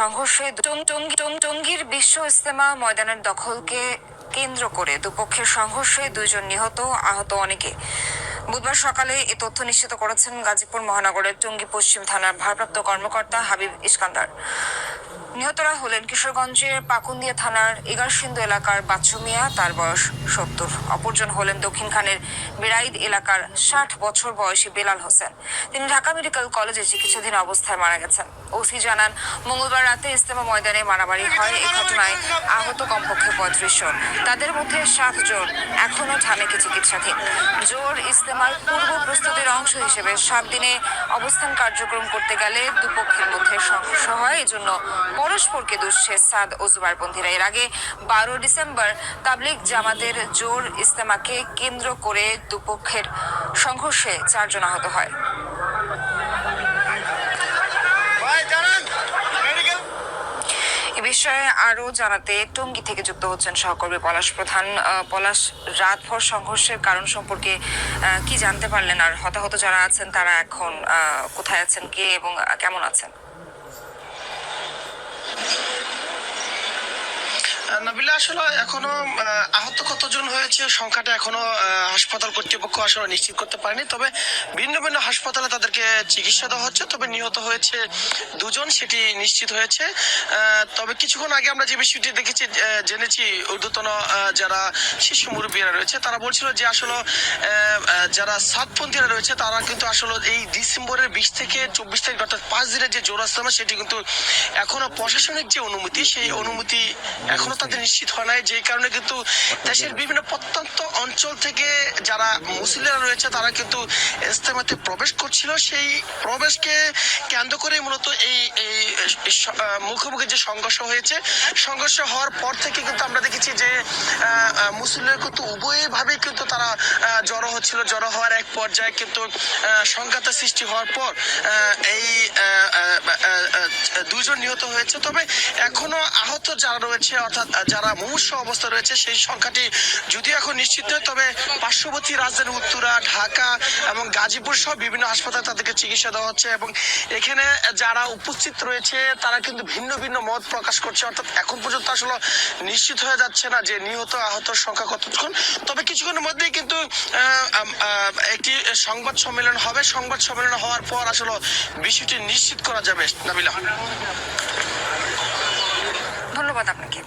সংঘর্ষে টঙ্গীর বিশ্ব ইস্তেমা ময়দানের দখলকে কেন্দ্র করে দুপক্ষের সংঘর্ষে দুজন নিহত, আহত অনেকে। বুধবার সকালে এ তথ্য নিশ্চিত করেছেন গাজীপুর মহানগরের টঙ্গী পশ্চিম থানার ভারপ্রাপ্ত কর্মকর্তা হাবিব ইস্কান্দার। নিহতরা হলেন কিশোরগঞ্জের পাকুন্দিয়া থানার এগারসিন্ধু এলাকার বাচ্চু মিয়া, তার বয়স সত্তর। অপরজন হলেন দক্ষিণখানের বেড়াইদ এলাকার ষাট বছর বয়সী বেলাল হোসেন। তিনি ঢাকা মেডিকেল কলেজে চিকিৎসাধীন অবস্থায় মারা গেছেন। ওসি জানান, মঙ্গলবার রাতে ইস্তেমা ময়দানে মারামারি হয়। এই ঘটনায় আহত কমপক্ষে পঁয়ত্রিশ জন। তাদের মধ্যে সাত জন এখনও ঢামেকে চিকিৎসাধীন। জোর ইস্তেমার পূর্ব প্রস্তুতির অংশ হিসেবে সাত দিনে অবস্থান কার্যক্রম করতে গেলে দুপক্ষের মধ্যে সংঘর্ষ হয়। এজন্য পরস্পরকে দুষছে সাদ ও জুবারপন্থীরা এর আগে বারো ডিসেম্বর তাবলিগ জামাতের জোর ইস্তেমাকে কেন্দ্র করে দুপক্ষের সংঘর্ষে চারজন আহত হয়। বিষয়ে আরও জানাতে টঙ্গী থেকে যুক্ত হচ্ছেন সহকর্মী পলাশ প্রধান। পলাশ রাতভর সংঘর্ষের কারণ সম্পর্কে কি জানতে পারলেন আর হতাহত যারা আছেন তারা এখন কোথায় আছেন কে এবং কেমন আছেন? নাবিলা আসলে এখনও আহ, আহত কতজন হয়েছে সংখ্যাটা এখনও হাসপাতাল কর্তৃপক্ষ আসলে নিশ্চিত করতে পারেনি। তবে ভিন্ন ভিন্ন হাসপাতালে তাদেরকে চিকিৎসা দেওয়া হচ্ছে তবে নিহত হয়েছে দুজন সেটি নিশ্চিত হয়েছে। তবে কিছুক্ষণ আগে আমরা যে বিষয়টি দেখেছি জেনেছি ঊর্ধ্বতন যারা শিশু মুরব্বীরা রয়েছে তারা বলছিল যে আসলে যারা সাতপন্থীরা রয়েছে তারা কিন্তু আসলে এই ডিসেম্বরের বিশ থেকে চব্বিশ তারিখ অর্থাৎ পাঁচ দিনের যে জোরাস্তমা সেটি কিন্তু এখনও প্রশাসনিক যে অনুমতি সেই অনুমতি এখনও তাদের নিশ্চিত হয় নাই, যেই কারণে কিন্তু দেশের বিভিন্ন প্রত্যন্ত অঞ্চল থেকে যারা মুসলিমরা রয়েছে, তারা কিন্তু ইস্তেমাতে প্রবেশ করছিল। সেই প্রবেশকে কেন্দ্র করে মূলত এই এই মুখোমুখি যে সংঘর্ষ হয়েছে, সংঘর্ষ হওয়ার পর থেকে কিন্তু আমরা দেখেছি যে মুসলিমরা কিন্তু উভয়ভাবে কিন্তু তারা জড়ো হচ্ছিল। জড়ো হওয়ার এক পর্যায়ে কিন্তু সংঘাতের সৃষ্টি হওয়ার পর এই আহ, দুইজন নিহত হয়েছে। তবে এখনও আহত যারা রয়েছে অর্থাৎ যারা মুমূর্ষ অবস্থা রয়েছে সেই সংখ্যাটি যদিও এখন নিশ্চিত নয় তবে পার্শ্ববর্তী রাজধানী উত্তরা ঢাকা এবং গাজীপুর সহ বিভিন্ন হাসপাতালে তাদেরকে চিকিৎসা দেওয়া হচ্ছে এবং এখানে যারা উপস্থিত রয়েছে তারা কিন্তু ভিন্ন ভিন্ন মত প্রকাশ করছে। অর্থাৎ এখন পর্যন্ত আসলে নিশ্চিত হয়ে যাচ্ছে না যে নিহত আহতর সংখ্যা কতক্ষণ তবে কিছুক্ষণের মধ্যেই কিন্তু একটি সংবাদ সম্মেলন হবে। সংবাদ সম্মেলন হওয়ার পর আসলে বিষয়টি নিশ্চিত করা যাবে নাবিলা। ধন্যবাদ আপনাকে।